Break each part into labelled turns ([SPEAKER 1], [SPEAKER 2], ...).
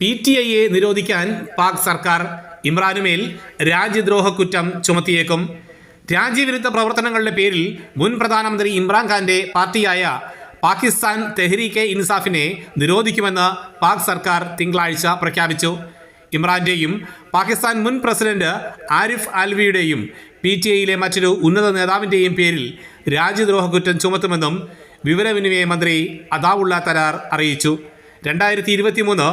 [SPEAKER 1] P T ഐയെ നിരോധിക്കാൻ പാക് സർക്കാർ ഇമ്രാനുമേൽ രാജ്യദ്രോഹ കുറ്റം ചുമത്തിയേക്കും. രാജ്യവിരുദ്ധ പ്രവർത്തനങ്ങളുടെ പേരിൽ മുൻ പ്രധാനമന്ത്രി ഇമ്രാൻഖാന്റെ പാർട്ടിയായ പാകിസ്ഥാൻ തെഹ്രീക്കെ ഇൻസാഫിനെ നിരോധിക്കുമെന്ന് പാക് സർക്കാർ തിങ്കളാഴ്ച പ്രഖ്യാപിച്ചു. ഇമ്രാന്റെയും പാകിസ്ഥാൻ മുൻ പ്രസിഡന്റ് ആരിഫ് ആൽവിയുടെയും പി ടി ഐയിലെ മറ്റൊരു ഉന്നത നേതാവിന്റെയും പേരിൽ രാജ്യദ്രോഹ കുറ്റം ചുമത്തുമെന്നും വിവരവിനിമയ മന്ത്രി അദാവുള്ള തരാർ അറിയിച്ചു. രണ്ടായിരത്തി ഇരുപത്തി മൂന്ന്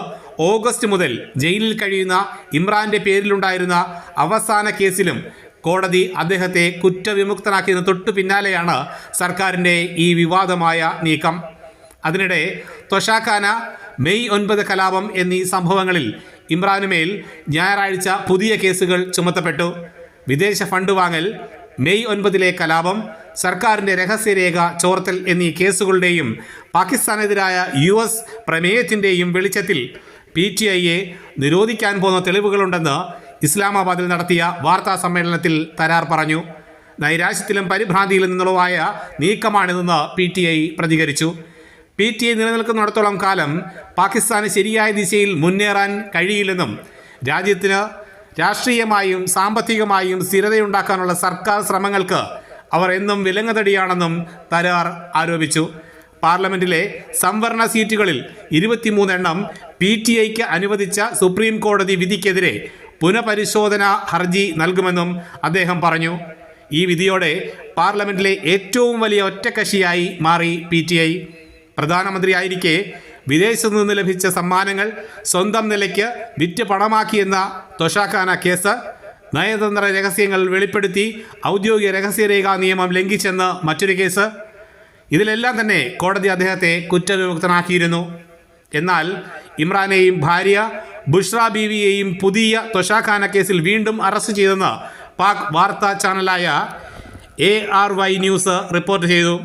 [SPEAKER 1] ഓഗസ്റ്റ് മുതൽ ജയിലിൽ കഴിയുന്ന ഇമ്രാന്റെ പേരിലുണ്ടായിരുന്ന അവസാന കേസിലും കോടതി അദ്ദേഹത്തെ കുറ്റവിമുക്തനാക്കിയതിന് തൊട്ടു പിന്നാലെയാണ് സർക്കാരിന്റെ ഈ വിവാദമായ നീക്കം. അതിനിടെ തൊഷാഖാന മെയ് ഒൻപത് കലാപം എന്നീ സംഭവങ്ങളിൽ ഇമ്രാനുമേൽ ഞായറാഴ്ച പുതിയ കേസുകൾ ചുമത്തപ്പെട്ടു. വിദേശ ഫണ്ട് വാങ്ങൽ മെയ് ഒൻപതിലെ കലാപം സർക്കാരിന്റെ രഹസ്യരേഖ ചോർത്തൽ എന്നീ കേസുകളുടെയും പാകിസ്ഥാനെതിരായ യു എസ് പ്രമേയത്തിന്റെയും വെളിച്ചത്തിൽ പി ടി ഐയെ നിരോധിക്കാൻ പോകുന്ന തെളിവുകളുണ്ടെന്ന് ഇസ്ലാമാബാദിൽ നടത്തിയ വാർത്താ സമ്മേളനത്തിൽ തരാർ പറഞ്ഞു. നൈരാശ്യത്തിലും പരിഭ്രാന്തിയിലും നിന്നുള്ളതായ നീക്കമാണിതെന്ന് പി ടി ഐ പ്രതികരിച്ചു. പി ടി ഐ നിലനിൽക്കുന്നിടത്തോളം കാലം പാകിസ്ഥാന് ശരിയായ ദിശയിൽ മുന്നേറാൻ കഴിയില്ലെന്നും രാജ്യത്തിന് രാഷ്ട്രീയമായും സാമ്പത്തികമായും സ്ഥിരതയുണ്ടാക്കാനുള്ള സർക്കാർ ശ്രമങ്ങൾക്ക് അവർ എന്നും വിലങ്ങതടിയാണെന്നും തരാർ ആരോപിച്ചു. പാർലമെന്റിലെ സംവരണ സീറ്റുകളിൽ ഇരുപത്തിമൂന്നെണ്ണം പി ടി ഐക്ക് അനുവദിച്ച സുപ്രീം കോടതി വിധിക്കെതിരെ പുനഃപരിശോധന ഹർജി നൽകുമെന്നും അദ്ദേഹം പറഞ്ഞു. ഈ വിധിയോടെ പാർലമെന്റിലെ ഏറ്റവും വലിയ ഒറ്റക്കക്ഷിയായി മാറി പി ടി ഐ. പ്രധാനമന്ത്രിയായിരിക്കെ വിദേശത്തു നിന്ന് ലഭിച്ച സമ്മാനങ്ങൾ സ്വന്തം നിലയ്ക്ക് വിറ്റ് പണമാക്കിയെന്ന തൊഷാഖാന കേസ് നയതന്ത്ര രഹസ്യങ്ങൾ വെളിപ്പെടുത്തി ഔദ്യോഗിക രഹസ്യരേഖാ നിയമം ലംഘിച്ചെന്ന് മറ്റൊരു കേസ്. ഇതിലെല്ലാം തന്നെ കോടതി അദ്ദേഹത്തെ കുറ്റവിമുക്തനാക്കിയിരുന്നു. എന്നാൽ ഇമ്രാനെയും ഭാര്യ ബുഷ്ര ബീവിയെയും പുതിയ തൊഷാഖാന കേസിൽ വീണ്ടും അറസ്റ്റ് ചെയ്തെന്ന് പാക് വാർത്താ ചാനലായ A R Y news report ചെയ്തു.